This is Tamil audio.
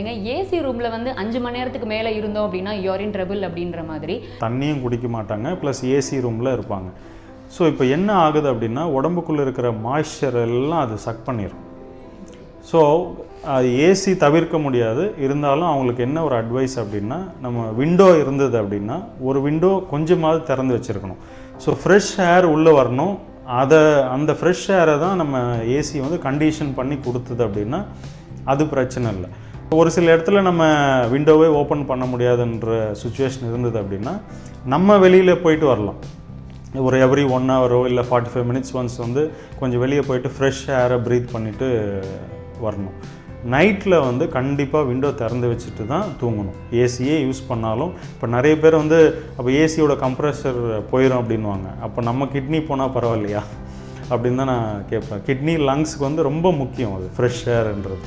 எங்க ஏசி ரூம்ல வந்து அஞ்சு மணி நேரத்துக்கு மேல இருந்தோம் அப்படின்னா யூரின் ட்ரபிள் அப்படின்ற மாதிரி. தண்ணியும் குடிக்க மாட்டாங்க ப்ளஸ் ஏசி ரூமில் இருப்பாங்க. ஸோ இப்போ என்ன ஆகுது அப்படின்னா உடம்புக்குள்ளே இருக்கிற மாய்ஸ்சர் எல்லாம் அது சக் பண்ணிடும் ஸோ அது ஏசி தவிர்க்க முடியாது. இருந்தாலும் அவங்களுக்கு என்ன ஒரு அட்வைஸ் அப்படின்னா நம்ம விண்டோ இருந்தது அப்படின்னா ஒரு விண்டோ கொஞ்சமாவது திறந்து வச்சுருக்கணும். ஸோ ஃப்ரெஷ் ஏர் உள்ளே வரணும். அதை அந்த ஃப்ரெஷ் ஏரை தான் நம்ம ஏசி வந்து கண்டிஷன் பண்ணி கொடுத்தது அப்படின்னா அது பிரச்சனை இல்லை. ஒரு சில இடத்துல நம்ம விண்டோவே ஓப்பன் பண்ண முடியாதுன்ற சுச்சுவேஷன் இருந்தது அப்படின்னா நம்ம வெளியில் போயிட்டு வரலாம். ஒரு எவ்ரி ஒன் ஹவரோ இல்லை ஃபார்ட்டி ஃபைவ் மினிட்ஸ் ஒன்ஸ் வந்து கொஞ்சம் வெளியே போயிட்டு ஃப்ரெஷ் ஏரை ப்ரீத் பண்ணிவிட்டு வரணும். நைட்டில் வந்து கண்டிப்பாக விண்டோ திறந்து வச்சுட்டு தான் தூங்கணும். ஏசியே யூஸ் பண்ணாலும் இப்போ நிறைய பேர் வந்து அப்போ ஏசியோட கம்ப்ரஸர் போயிடும் அப்படின்வாங்க அப்போ நம்ம கிட்னி போனால் பரவாயில்லையா? அப்படின்னு தான் நான் கேட்பேன். கிட்னி லங்ஸுக்கு வந்து ரொம்ப முக்கியம் அது ஃப்ரெஷ் ஏர்ன்றது